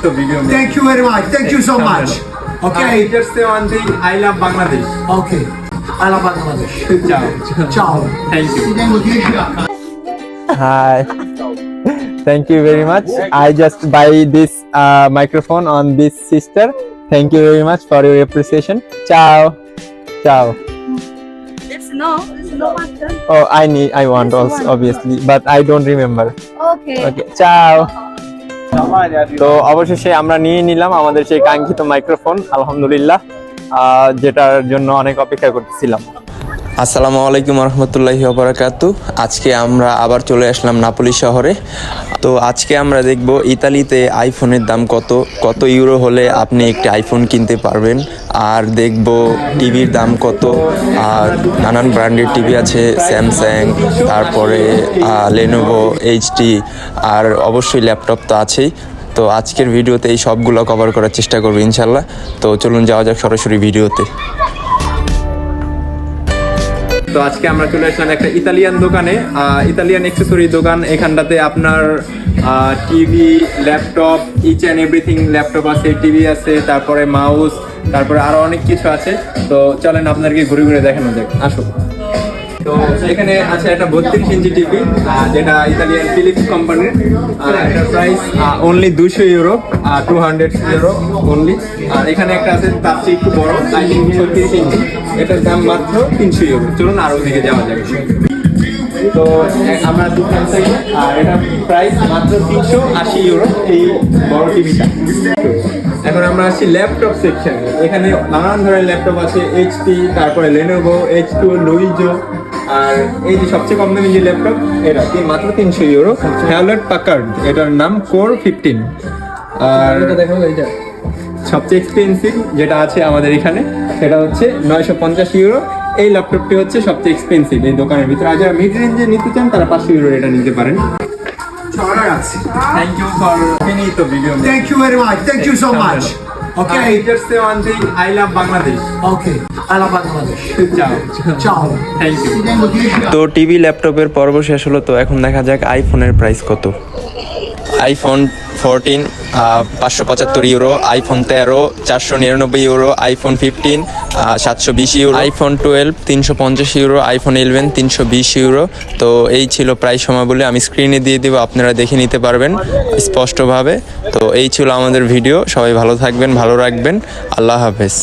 তো video Thank you very much. Thank you so much. Okay, Okay. just say one thing. I love Bangladesh. Okay. I love Bangladesh. Ciao. Ciao. Thank you. Hi. Thank you very much. I just buy this uh, microphone on this sister. Thank you very much for your appreciation. Ciao. Ciao. It's no, it's no matter. Oh, I need, I want also, obviously, but I don't remember. Okay. Okay. Ciao. তো অবশেষে আমরা নিয়ে নিলাম আমাদের সেই কাঙ্ক্ষিত microphone আলহামদুলিল্লাহ যেটার জন্য অনেক অপেক্ষা করতেছিলাম। আসসালামু আলাইকুম রহমতুল্লাহি ওবরাকাতু। আজকে আমরা আবার চলে আসলাম নাপোলি শহরে। তো আজকে আমরা দেখব ইতালিতে আইফোনের দাম কত। কত ইউরো হলে আপনি একটি আইফোন কিনতে পারবেন। আর দেখব টিভির দাম কত। আর নানান ব্র্যান্ডের টিভি আছে স্যামসাং তারপরে লেনোভো এইচডি আর অবশ্যই ল্যাপটপ তো আছেই। তো আজকের ভিডিওতে এই সবগুলো কভার করার চেষ্টা করব ইনশাল্লাহ তো চলুন যাওয়া যাক সরাসরি ভিডিওতে। তো আজকে আমরা চলে আসলাম একটা ইতালিয়ান দোকানে। ইতালিয়ান অ্যাক্সেসরি দোকান। এখানটাতে আপনার TV, laptop each and everything laptop আছে, টিভি আছে, তারপরে মাউস, তারপরে আরও অনেক কিছু আছে। তো চলেন আপনাদেরকে ঘুরে ঘুরে দেখানো যাক। আসো তো এখানে আছে একটা বত্রিশ ইঞ্চি টিভি যেটা ইতালিয়ান ফিলিপস কোম্পানির এটার প্রাইস অনলি দুশো euro two hundred euro only আর এখানে একটা আছে, তার চেয়ে একটু বড় ছত্রিশ ইঞ্চি। এটার দাম মাত্র তিনশো ইউরো চলুন আরও দিকে যাওয়া যাবে তো আমরা দোকান থেকে আর এটা প্রাইস মাত্র তিনশো আশি ইউরো এই বড় টিভিটা এখন আমরা আসছি ল্যাপটপ সেকশন এখানে নানান ধরনের ল্যাপটপ আছে এইচপি তারপরে লেনোভো এইচ টু লুইজো আর এই যে সবচেয়ে কম দামি যে ল্যাপটপ এটা মাত্র তিনশো ইউরো হ্যাওলেট পাকার্ড এটার নাম কোর ফিফটিন আর সবচেয়ে এক্সপেন্সিভ যেটা আছে আমাদের এখানে সেটা হচ্ছে নয়শো পঞ্চাশ ইউরো এই ল্যাপটপটি হচ্ছে সবচেয়ে এক্সপেন্সিভ এই দোকানের ভিতরে আর যারা মিড রেঞ্জে নিতে চান তারা পাঁচশো ইউরো এটা নিতে পারেন Ragazzi. Thank you for finito video Thank you very much. Thank you so much. Okay, Okay. just say one thing. I love Bangladesh. Okay. I love Bangladesh. Ciao. Ciao. Thank you. তো TV ল্যাপটপের পর্ব শেষ হলো তো এখন দেখা যাক আইফোনের প্রাইস কত আইফোন ফোরটিন পাঁচশো পঁচাত্তর ইউরো আইফোন তেরো চারশো নিরানব্বই ইউরো আইফোন ফিফটিন সাতশো বিশ ইউরো আইফোন টুয়েলভ তিনশো পঞ্চাশ ইউরো আইফোন ইলেভেন তিনশো বিশ ইউরো। তো এই ছিল প্রায় বলে আমি স্ক্রিনে দিয়ে দেবো আপনারা দেখে নিতে পারবেন স্পষ্টভাবে। তো এই ছিল আমাদের ভিডিও সবাই ভালো থাকবেন ভালো রাখবেন আল্লাহ হাফেজ।